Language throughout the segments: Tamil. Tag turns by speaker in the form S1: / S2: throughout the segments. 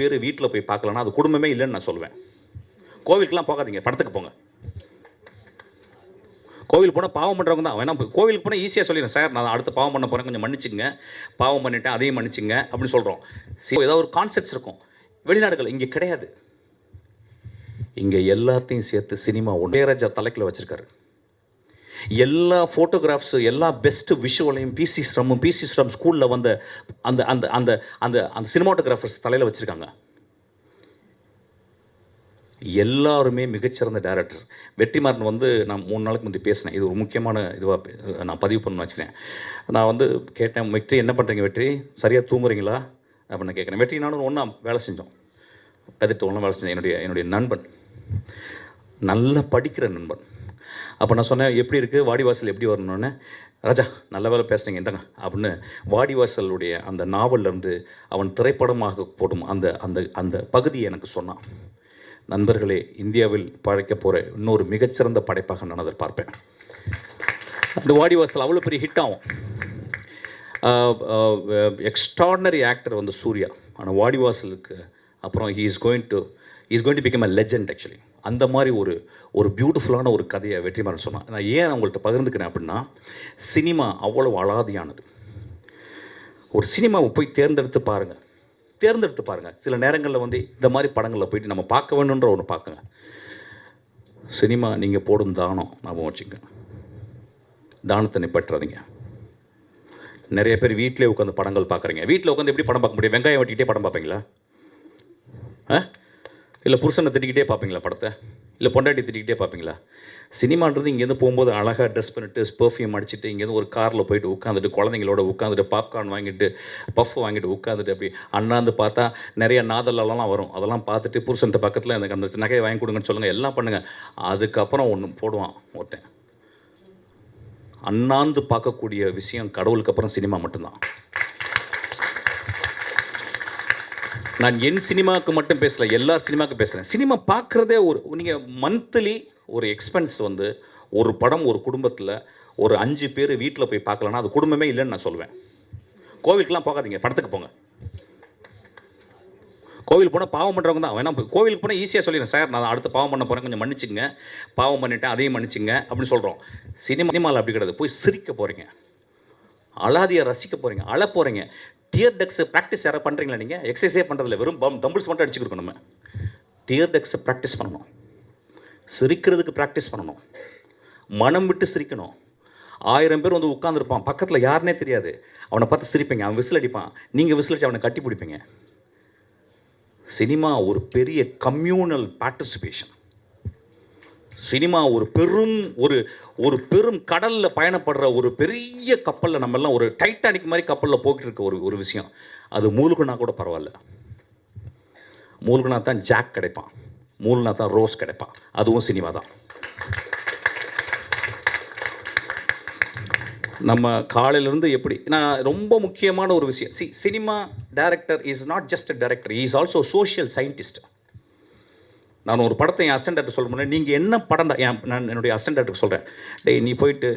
S1: பேர் வீட்டில் போய் பார்க்கலன்னா அது குடும்பமே இல்லைன்னு நான் சொல்லுவேன் கோவிலுக்குலாம் போகாதீங்க படத்துக்கு போங்க. கோவில் போனால் பாவம் பண்ணுறவங்க தான். வேணா கோவிலுக்கு போனால் ஈஸியாக சொல்லிடுறேன். சார் நான் அடுத்து பாவம் பண்ண போகிறேன் கொஞ்சம் மன்னிச்சுங்க பாவம் பண்ணிட்டேன் அதையும் மன்னிச்சுங்க அப்படின்னு சொல்கிறோம் சரி ஏதாவது ஒரு கான்செப்ட்ஸ் இருக்கும். வெளிநாடுகள் இங்கே கிடையாது. இங்கே எல்லாத்தையும் சேர்த்து சினிமா ஒன்றேராஜா தலைக்கில் வச்சுருக்காரு. எல்லா ஃபோட்டோகிராஃப்ஸு எல்லா பெஸ்ட் விஷுவலையும் பிசி ஸ்ரம்மும் பிசி ஸ்ரம் ஸ்கூலில் வந்த அந்த அந்த அந்த அந்த அந்த சினிமாட்டோகிராஃபர்ஸ் தலையில் வச்சுருக்காங்க. எல்லாருமே மிகச்சிறந்த டேரக்டர்ஸ் வெற்றிமாறன் வந்து நான் மூணு நாளுக்கு முந்தைய பேசினேன். இது ஒரு முக்கியமான இதுவாக நான் பதிவு பண்ண வச்சுக்கிறேன் நான் வந்து கேட்டேன் வெற்றி என்ன பண்ணுறீங்க வெற்றி? சரியாக தூங்குறீங்களா? அப்படின்னு கேட்குறேன். வெற்றி நானும் ஒன்றா வேலை செஞ்சோம். கதிட்டு ஒன்றா வேலை செஞ்சேன். என்னுடைய என்னுடைய நண்பன். நல்லா படிக்கிற நண்பன். அப்போ நான் சொன்னேன் எப்படி இருக்குது வாடிவாசல் எப்படி வரணும்னு? ராஜா நல்ல வேலை பேசுனீங்க இந்தங்க அப்படின்னு வாடிவாசலுடைய அந்த நாவல்லேருந்து அவன் திரைப்படமாக போடும் அந்த அந்த அந்த பகுதியை எனக்கு சொன்னான். நண்பர்களே இந்தியாவில் பழைக்க போகிற இன்னொரு மிகச்சிறந்த படைப்பாக நான் அதை பார்ப்பேன் அந்த வாடிவாசல் அவ்வளோ பெரிய ஹிட் ஆகும். எக்ஸ்ட்ராடனரி ஆக்டர் வந்து சூர்யா. ஆனால் வாடிவாசலுக்கு அப்புறம் he is going to is going to become a legend actually அந்த மாதிரி ஒரு ஒரு பியூட்டிஃபுல்லான ஒரு கதையை வெற்றிமாறன் சொன்னான். நான் ஏன் உங்கள்கிட்ட பகிர்ந்துக்கிறேன் அப்படின்னா சினிமா அவ்வளோ அலாதியானது. ஒரு சினிமாவை போய் தேர்ந்தெடுத்து பாருங்கள் தேர்ந்தெடுத்து பாருங்கள் சில நேரங்களில் வந்து இந்த மாதிரி படங்களில் போயிட்டு நம்ம பார்க்க வேணுன்ற ஒன்று பார்க்குங்க. சினிமா நீங்கள் போடும் தானம் ஞாபகம் வச்சுங்க. தானத்தை நிப்பற்றாதீங்க நிறைய பேர் வீட்டிலே உட்காந்து படங்கள் பார்க்குறீங்க. வீட்டில் உட்காந்து எப்படி படம் பார்க்க முடியும்? வெங்காயம் வெட்டிக்கிட்டே படம் பார்ப்பீங்களா? ஆ? இல்லை புருஷனை திட்டிக்கிட்டே பார்ப்பீங்களா படத்தை? இல்லை பொண்டாட்டி திட்டிக்கிட்டே பார்ப்பீங்களா? சினிமான்றது இங்கேருந்து போகும்போது அழகாக ட்ரெஸ் பண்ணிட்டு பெர்ஃப்யூம் அடிச்சுட்டு இங்கேருந்து ஒரு காரில் போயிட்டு உட்காந்துட்டு குழந்தைங்களோட உட்காந்துட்டு பாப்கார்ன் வாங்கிட்டு பஃப் வாங்கிட்டு உட்காந்துட்டு அப்படி அண்ணாந்து பார்த்தா நிறைய நாதலெல்லாம் வரும். அதெல்லாம் பார்த்துட்டு புருஷன்ட்ட பக்கத்தில் எனக்கு அந்த நகையை வாங்கி கொடுங்கன்னு சொல்லுங்கள் எல்லாம் பண்ணுங்கள் அதுக்கப்புறம் ஒன்று போடுவான் ஒருத்தன். அண்ணாந்து பார்க்கக்கூடிய விஷயம் கடவுளுக்கு அப்புறம் சினிமா மட்டும்தான். நான் என் சினிமாவுக்கு மட்டும் பேசல எல்லா சினிமாவுக்கும் பேசுகிறேன் சினிமா பார்க்குறதே ஒரு நீங்கள் மந்த்லி ஒரு எக்ஸ்பென்ஸ் வந்து ஒரு படம் ஒரு குடும்பத்தில் ஒரு அஞ்சு பேர் வீட்டில் போய் பார்க்கலன்னா அது குடும்பமே இல்லைன்னு நான் சொல்லுவேன் கோவிலுக்குலாம் போகாதீங்க படத்துக்கு போங்க. கோவில் போனால் பாவம் பண்ணுறவங்க தான். வேணா போய் கோவிலுக்கு போனால் ஈஸியாக சொல்லிடுறேன். சார் நான் அடுத்து பாவம் பண்ண போகிறேன் கொஞ்சம் மன்னிச்சுங்க பாவம் பண்ணிட்டேன் அதையும் மன்னிச்சுங்க அப்படின்னு சொல்கிறோம் சினிமா சினிமாவில் அப்படி கிடையாது. போய் சிரிக்க போகிறீங்க அழாதியை ரசிக்க போகிறீங்க அழ போகிறீங்க டியர் டெக்ஸ் ப்ராக்டிஸ் யாராவது பண்ணுறீங்களா நீங்கள் எக்ஸசைஸே பண்ணுறதில்ல வெறும் பம் டம்பிள்ஸ் மட்டும் அடிச்சுக்கிருக்கோம் நம்ம டியர் டெக்ஸை ப்ராக்டிஸ் பண்ணணும். சிரிக்கிறதுக்கு ப்ராக்டிஸ் பண்ணணும். மனம் விட்டு சிரிக்கணும். ஆயிரம் பேர் வந்து உட்காந்துருப்பான் பக்கத்தில் யாருனே தெரியாது. அவனை பார்த்து சிரிப்பீங்க. அவன் விசில் அடிப்பான். நீங்கள் விசில் அடிச்சு அவனை கட்டி பிடிப்பீங்க. சினிமா ஒரு பெரிய கம்யூனல் பார்ட்டிசிபேஷன் சினிமா ஒரு பெரும் ஒரு ஒரு பெரும் கடலில் பயணப்படுற ஒரு பெரிய கப்பலில் நம்ம எல்லாம் ஒரு டைட்டானிக் மாதிரி கப்பலில் போய்கிட்டு இருக்க ஒரு ஒரு விஷயம். அது மூழ்குனா கூட பரவாயில்ல. மூழ்குனா தான் ஜாக் கிடைப்பான். மூழ்குனா தான் ரோஸ் கிடைப்பான். அதுவும் சினிமா தான். நம்ம காலையிலேருந்து எப்படி நான் ரொம்ப முக்கியமான ஒரு விஷயம். C cinema director is not just director is also social scientist நான் ஒரு படத்தை என் அசிஸ்டன்ட் டேரக்டர் சொல்ல முடியும் நீங்கள் என்ன படம் என் நான் என்னுடைய அசிஸ்டன்ட் சொல்கிறேன் டேய் நீ போயிட்டு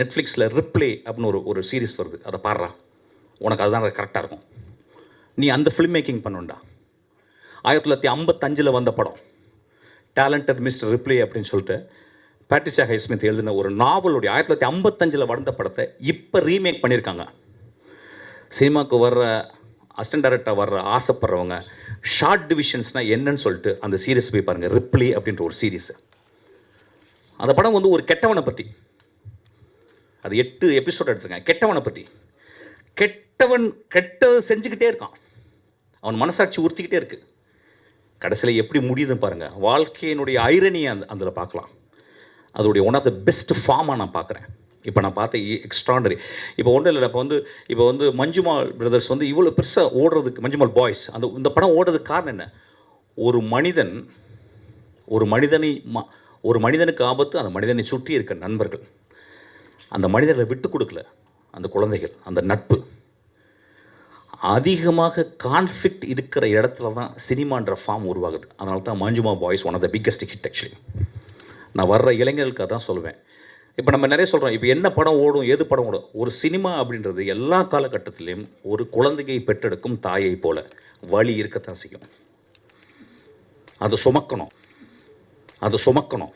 S1: நெட்ஃப்ளிக்ஸில் ரிப்ளே அப்படின்னு ஒரு ஒரு சீரிஸ் வருது அதை பாடுறா. உனக்கு அதுதான் கரெக்டாக இருக்கும். நீ அந்த ஃபில்ம் மேக்கிங் பண்ணுண்டா. ஆயிரத்தி தொள்ளாயிரத்தி ஐம்பத்தஞ்சில் வந்த படம் டேலண்டட் மிஸ்டர் ரிப்ளே அப்படின்னு சொல்லிட்டு பேட்ரிஷா ஹைஸ்மித் எழுதின ஒரு நாவலுடைய ஆயிரத்தி தொள்ளாயிரத்தி ஐம்பத்தஞ்சில் வந்த படத்தை இப்போ ரீமேக் பண்ணியிருக்காங்க சினிமாவுக்கு வர்ற அசிஸ்டன்ட் டைரக்டர் வர்ற ஆசைப்படுறவங்க ஷார்ட் டிவிஷன்ஸ்னால் என்னன்னு சொல்லிட்டு அந்த சீரியஸ் போய் பாருங்கள் ரிப்ளி அப்படின்ற ஒரு சீரிஸ் அந்த படம் வந்து ஒரு கெட்டவனை பற்றி அது எட்டு எபிசோட் எடுத்துருக்கேன் கெட்டவனை பற்றி கெட்டவன் கெட்டது செஞ்சுக்கிட்டே இருக்கான். அவன் மனசாட்சி உறுத்திக்கிட்டே இருக்குது கடைசியில் எப்படி முடியுதுன்னு பாருங்கள் வாழ்க்கையினுடைய ஐரணியை அந்த அதில் பார்க்கலாம். அதோடைய ஒன் ஆஃப் த பெஸ்ட் ஃபார்மாக நான் பார்க்குறேன். இப்போ நான் பார்த்த எக்ஸ்ட்ராண்டரி இப்போ ஒன்றும் இல்லை இப்போ வந்து இப்போ வந்து மஞ்சுமால் பிரதர்ஸ் வந்து இவ்வளோ பெருசாக ஓடுறதுக்கு மஞ்சுமால் பாய்ஸ் அந்த இந்த படம் ஓடுறதுக்கு காரணம் என்ன? ஒரு மனிதன் ஒரு மனிதனை ம ஒரு மனிதனுக்கு ஆபத்து அந்த மனிதனை சுற்றி இருக்க நண்பர்கள். அந்த மனிதர்களை விட்டு கொடுக்கல அந்த குழந்தைகள் அந்த நட்பு. அதிகமாக கான்ஃப்ளிக்ட் இருக்கிற இடத்துல தான் சினிமான்ற ஃபார்ம் உருவாகுது. அதனால தான் Manjummal Boys one of the biggest hit actually நான் வர்ற இளைஞர்களுக்கு அதான் சொல்லுவேன். இப்போ நம்ம நிறைய சொல்கிறோம் இப்போ என்ன படம் ஓடும் எது படம் ஓடும்? ஒரு சினிமா அப்படின்றது எல்லா காலகட்டத்திலையும் ஒரு குழந்தையை பெற்றெடுக்கும் தாயை போல வழி இருக்கத்தான் செய்யும். அதை சுமக்கணும். அதை சுமக்கணும்.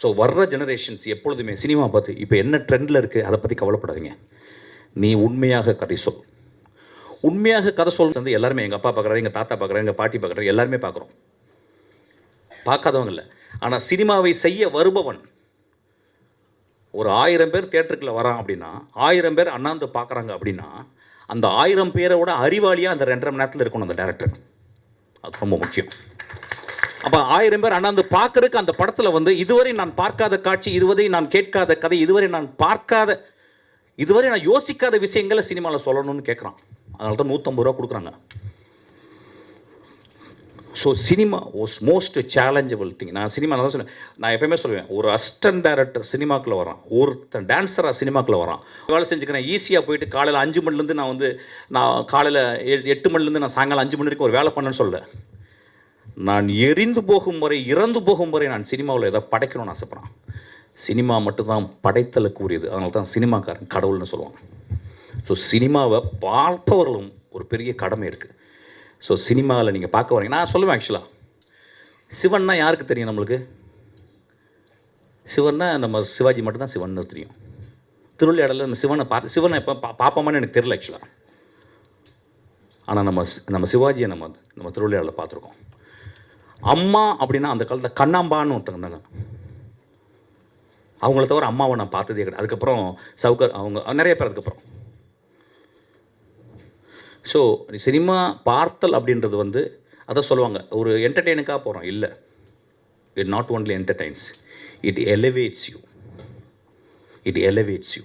S1: ஸோ வர்ற ஜெனரேஷன்ஸ் எப்பொழுதுமே சினிமா பார்த்து இப்போ என்ன ட்ரெண்டில் இருக்குது அதை பற்றி கவலைப்படாதீங்க. நீ உண்மையாக கதை சொல். உண்மையாக கதை சொல் வந்து எல்லாருமே எங்கள் அப்பா பார்க்குறாரு எங்கள் தாத்தா பார்க்குறாரு எங்கள் பாட்டி பார்க்குறாரு எல்லாருமே பார்க்குறோம். பார்க்காதவங்க இல்லை. ஆனால் சினிமாவை செய்ய வருபவன் ஒரு ஆயிரம் பேர் தேட்டருக்குள்ளே வரான் அப்படின்னா ஆயிரம் பேர் அண்ணாந்து பார்க்குறாங்க அப்படின்னா அந்த ஆயிரம் பேரோட அறிவாளியாக அந்த ரெண்டரை மணி நேரத்தில் இருக்கணும் அந்த டேரக்டர் அது ரொம்ப முக்கியம். அப்போ ஆயிரம் பேர் அண்ணாந்து பார்க்கறதுக்கு அந்த படத்தில் வந்து இதுவரை நான் பார்க்காத காட்சி இதுவரை நான் கேட்காத கதை இதுவரை நான் பார்க்காத இதுவரை நான் யோசிக்காத விஷயங்களை சினிமாவில் சொல்லணும்னு கேட்குறான். அதனால தான் நூற்றம்பது ரூபா கொடுக்குறாங்க. So cinema was most challengeable thing நான் சினிமா தான் சொல்லுவேன் நான் எப்பயுமே சொல்லுவேன் ஒரு அஸ்டன் டேரக்டர் சினிமாக்குள்ளே வரான். ஒருத்தன் டான்ஸராக சினிமாக்குள்ளே வரான். வேலை செஞ்சுக்கிறேன் ஈஸியாக போயிட்டு காலையில் அஞ்சு மணிலேருந்து நான் வந்து நான் காலையில் எட்டு மணிலேருந்து நான் சாயங்காலம் அஞ்சு மணி வரைக்கும் ஒரு வேலை பண்ணேன்னு சொல்ல நான் எரிந்து போகும் வரை இறந்து போகும் வரை நான் சினிமாவில் எதை படைக்கணும்னு ஆசைப்பட்றேன். சினிமா மட்டும்தான் படைத்தலுக்கு உரியது. அதனால தான் சினிமாக்காரன் கடவுள்னு சொல்லுவாங்க ஸோ சினிமாவை பார்ப்பவர்களும் ஒரு பெரிய கடமை இருக்குது ஸோ சினிமாவில் நீங்கள் பார்க்க வரீங்க. நான் சொல்லுவேன் ஆக்சுவலாக சிவன்னா யாருக்கு தெரியும் நம்மளுக்கு? சிவன்னா நம்ம சிவாஜி மட்டும்தான் சிவன் தெரியும். திருவிளையாடலில் நம்ம சிவனை பார்த்து சிவனை எப்போ பா பார்ப்போமான்னு எனக்கு தெரியல ஆக்சுவலாக ஆனால் நம்ம நம்ம சிவாஜியை நம்ம நம்ம திருவிளையாடலில் பார்த்துருக்கோம். அம்மா அப்படின்னா அந்த காலத்தில் கண்ணாம்பான்னு ஒருத்தங்க இருந்தாங்க. அவங்கள தவிர அம்மாவை நான் பார்த்ததே கிடையாது. அதுக்கப்புறம் சவுக்கர் அவங்க நிறைய பேர் அதுக்கப்புறம். ஸோ சினிமா பார்த்தல் அப்படின்றது வந்து அதை சொல்லுவாங்க. ஒரு என்டர்டெயினுக்காக போகிறோம் இல்லை. It not only entertains it elevates you it elevates you